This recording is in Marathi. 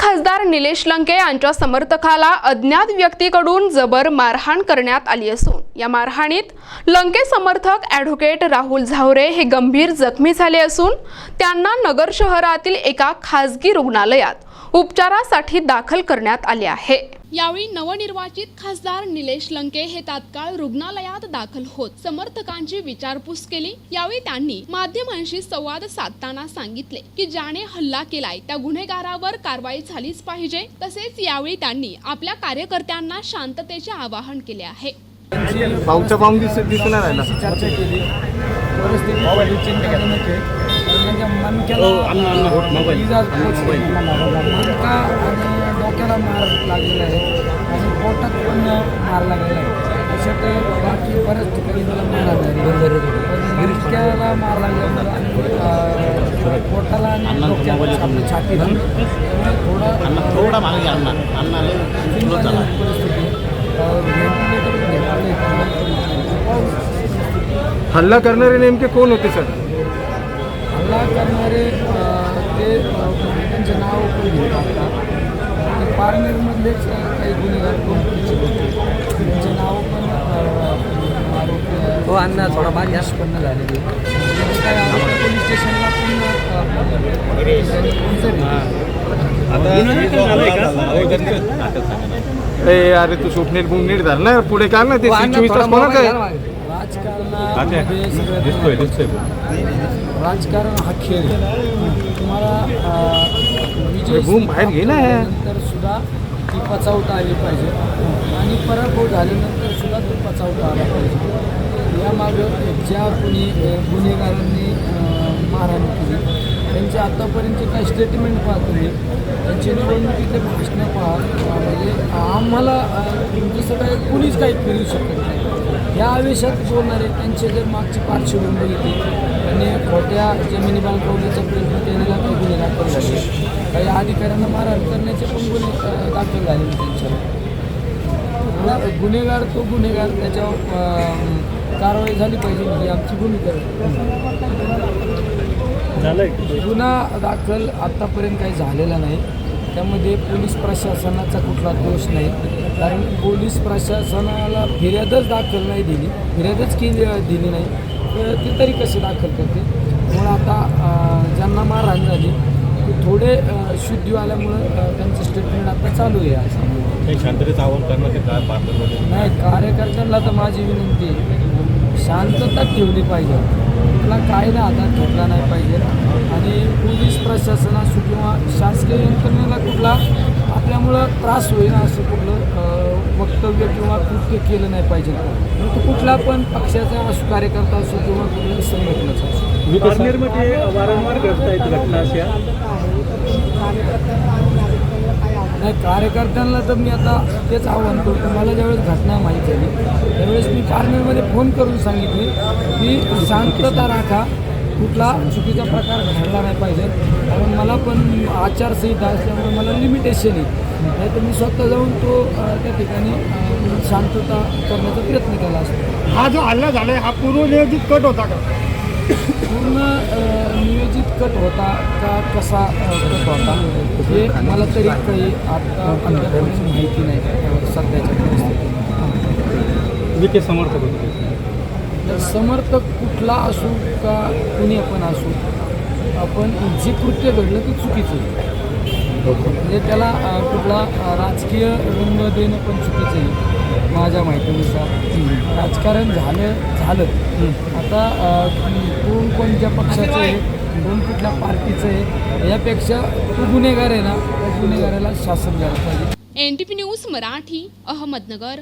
खासदार निलेश लंके यांच्या समर्थकाला अज्ञात व्यक्तीकडून जबर मारहाण करण्यात आली असून या मारहाणीत लंके समर्थक ॲडव्होकेट राहुल झावरे हे गंभीर जखमी झाले असून त्यांना नगर शहरातील एका खासगी रुग्णालयात उपचारासाठी दाखल करण्यात आले आहे. यावेळी नवनिर्वाचित खासदार निलेश लंके हे तात्काळ रुग्णालयात दाखल होत समर्थकांची विचारपूस केली. यावेळी त्यांनी माध्यमांशी संवाद साधताना सांगितले की ज्याने हल्ला केलाय त्या गुन्हेगारावर कारवाई झालीच पाहिजे. तसेच यावेळी त्यांनी आपल्या कार्यकर्त्यांना शांततेचे आवाहन केले आहे. दिसून नाही राहिला चर्चा केली परिस्थिती थोडी चिंताजनक आहे त्यांच्या मणक्याला इजा पोचली. मणका आणि डोक्याला मार लागलेला आहे. आणि पोटात पण मार लागलेला आहे. तसं बाकी बऱ्याच ठिकाणी मला मार लागला मार लागल्यामुळे आणि अं, पोटाला आणि डोक्याला आपल्या छातीला त्यामुळे थोडं थोडा मागे अण्णा. अण्णाले क्लोज झाला. चिंताजनक परिस्थिती. आहे. अं, व्हेंटिलेटर घेतलेलं हल्ला करणारे नेमके कोण होते सर? हल्ला करणारे ते त्यांचे नाव पण घेत असतात? ते पारनेरमधलेच काही गुन्हेगार त्यांचे नाव पण आहे. हो अण्णा थोडा बाग घ्या निष्पन्न झालेले पोलीस स्टेशनला पण. ए अरे तू स्वप्नील बुमनीट धर ना. पुढे काढ ना ते हो, चोवीस तास कोणाचं ना आहे मागे. राजकारण हा खेळ. तुम्हाला विजय बाहेर ना. नंतर सुद्धा ती पचावता आली पाहिजे आणि पराभव झाल्यानंतर सुद्धा ती पचावता आला पाहिजे यामागं ज्या कोणी गुन्हेगारांनी मारहाण केली त्यांचे आत्तापर्यंत काही स्टेटमेंट पाहतो मी त्यांचे निवडणुकीतले भाषणं पहा अ, म्हणजे आम्हाला जसं काय कुणीच काही फिरू शकत नाही या आवेशात बोलणारे त्यांचे जर मागची पार्श्वभूमी बघितली त्यांनी खोट्या जमिनी बांधवण्याचा प्रयत्न केलेला काही गुन्हे दाखल झाले काही अधिकाऱ्यांना मारहाण करण्याचे पण गुन्हे दाखल झालेले त्यांच्यावर. गुन्हेगार तो गुन्हेगार त्याच्यावर कारवाई झाली पाहिजे ही आमची भूमिका गुन्हा दाखल आत्तापर्यंत काही झालेला नाही. त्यामध्ये पोलीस प्रशासनाचा कुठला दोष नाही. कारण पोलीस प्रशासनाला फिर्यादच दाखल नाही दिली. फिर्यादच केली दिली नाही. तर ते तरी कसे दाखल करते म्हणून आता ज्यांना मारहाण झाली ते थोडे शुद्धी आल्यामुळं त्यांचं स्टेटमेंट आता चालू आहे असं. काही शांततेचं आव्हान पार्लरमध्ये नाही कार्यकर्त्यांना तर माझी विनंती आहे. शांतता ठेवली पाहिजे. कुठला कायदा हातात घेतला नाही पाहिजे. आणि पोलीस प्रशासन असो किंवा शासकीय यंत्रणेला कुठला आपल्यामुळं त्रास होईल असं कुठलं वक्तव्य किंवा कृत्य केलं नाही पाहिजे. मग तो कुठला पण पक्षाचा असो कार्यकर्ता असो किंवा कुठल्याही संघटनेचा असो. वारंवार घडत आहेत घटना अशा. नाही कार्यकर्त्यांना तर मी आता तेच आव्हान करतो. मला ज्यावेळेस घटना माहीत झाली त्यावेळेस मी पार्लरमध्ये फोन करून सांगितले की शांतता राखा कुठला चुकीचा प्रकार घडला नाही पाहिजे. कारण मला पण आचारसंहिता असल्यामुळे मला लिमिटेशन आहे. नाही तर मी स्वतः जाऊन तो त्या ठिकाणी शांतता करण्याचा प्रयत्न केला असतो. हा जो हल्ला झाला आहे हा पूर्वनियोजित कट होता का? पूर्ण नियोजित कट होता का कसा कट होता? हे मला तरी काही आता माहिती नाही सध्याच्या परिस्थितीत विखे समर्थक होते. समर्थक कुठला असू का कुणी पण असू आपण जे कृत्य घडलं ते चुकीचं आहे म्हणजे त्याला कुठला राजकीय रंग देणं पण चुकीचं आहे. माझ्या माहितीनुसार. राजकारण झालं झालं. आता कोण कोणत्या पक्षाचं आहे कोण कुठल्या पार्टीचं आहे यापेक्षा तो गुन्हेगार आहे ना त्या गुन्हेगाराला शासन द्यायला पाहिजे. N T P news Marathi Ahmednagar.